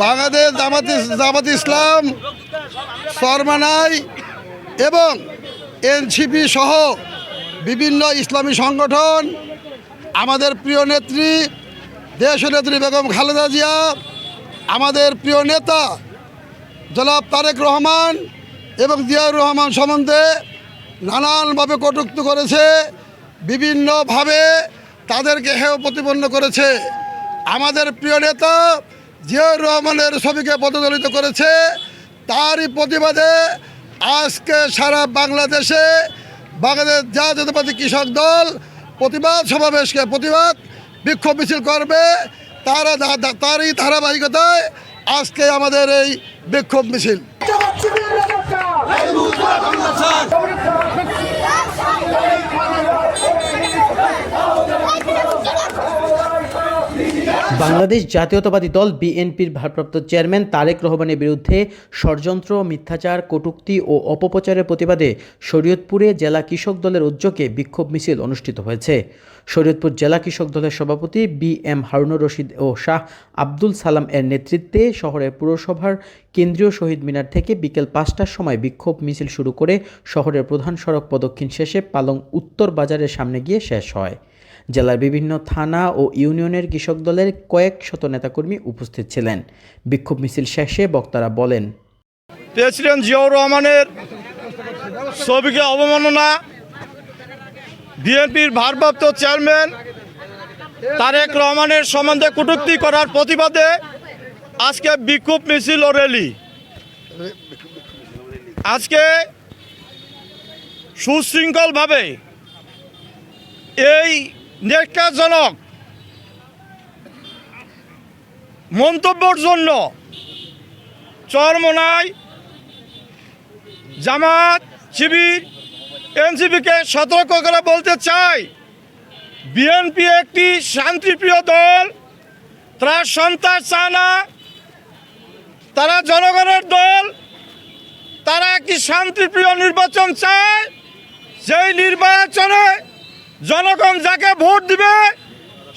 বাংলাদেশ জামাত জামাত ইসলাম, সরমানাই এবং এনসিপি সহ বিভিন্ন ইসলামী সংগঠন, আমাদের প্রিয় নেত্রী দেশনেত্রী বেগম খালেদা জিয়া, আমাদের প্রিয় নেতা জনাব তারেক রহমান এবং জিয়াউর রহমান সম্বন্ধে নানানভাবে কটূক্ত করেছে, বিভিন্নভাবে তাদেরকে হেয় প্রতিপন্ন করেছে। আমাদের প্রিয় নেতা জিয়াউর রহমানের ছবিকে পদদলিত করেছে। তারই প্রতিবাদে আজকে সারা বাংলাদেশে বাংলাদেশ জাতীয়তাবাদী কৃষক দল প্রতিবাদ সমাবেশকে প্রতিবাদ, বিক্ষোভ মিছিল করবে। তারা তারই ধারাবাহিকতায় আজকে আমাদের এই বিক্ষোভ মিছিল। বাংলাদেশ জাতীয়তাবাদী দল বিএনপির ভারপ্রাপ্ত চেয়ারম্যান তারেক রহমানের বিরুদ্ধে ষড়যন্ত্র, মিথ্যাচার, কটূক্তি ও অপপ্রচারের প্রতিবাদে শরীয়তপুরে জেলা কৃষক দলের উদ্যোগে বিক্ষোভ মিছিল অনুষ্ঠিত হয়েছে। শরীয়তপুর জেলা কৃষক দলের সভাপতি বি এম হারুনুর রশিদ ও শাহ আব্দুল সালাম এর নেতৃত্বে শহরের পুরসভার কেন্দ্রীয় শহীদ মিনার থেকে বিকেল পাঁচটার সময় বিক্ষোভ মিছিল শুরু করে শহরের প্রধান সড়ক প্রদক্ষিণ শেষে পালং উত্তর বাজারের সামনে গিয়ে শেষ হয়। জেলার বিভিন্ন থানা ও ইউনিয়নের কৃষক দলের কয়েক শত নেতাকর্মী উপস্থিত ছিলেন। বিক্ষোভ মিছিল শেষে বক্তারা বলেন, প্রেসিডেন্ট জিয়াউর রহমানের ছবিকে অবমাননা, বিএনপির ভারপ্রাপ্ত চেয়ারম্যান তারেক রহমানের সম্বন্ধে কটূক্তি করার প্রতিবাদে আজকে বিক্ষোভ মিছিল ও র্যালি। আজকে সুশৃঙ্খলভাবে এই নেকাজনক মন্তব্যর জন্য চরমনায় জামাত, শিবির, এনসিপিকে সতর্ক করে বলতে চাই, বিএনপি একটি শান্তিপ্রিয় দল, তারা সন্ত্রাস চায় না, তারা জনগণের দল, তারা একটি শান্তিপ্রিয় নির্বাচন চায় সেই নির্বাচনে জনগণ যাকে ভোট দিবে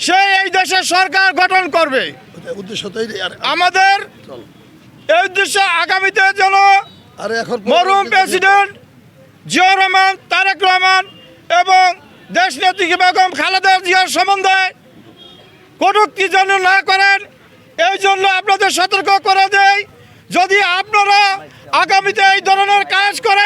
সে এই দেশের সরকার গঠন করবে। উদ্দেশ্য আমাদের এই উদ্দেশ্যে আগামীতে যেন আর এখন মরহুম প্রেসিডেন্ট জিয়াউর রহমান তারেক রহমান এবং দেশ নেত্রী বেগম খালেদা জিয়ার সম্বন্ধে কটূক্তি যেন না করেন এই জন্য আপনাদের সতর্ক করে দেই। যদি আপনারা আগামীতে এই ধরনের কাজ করেন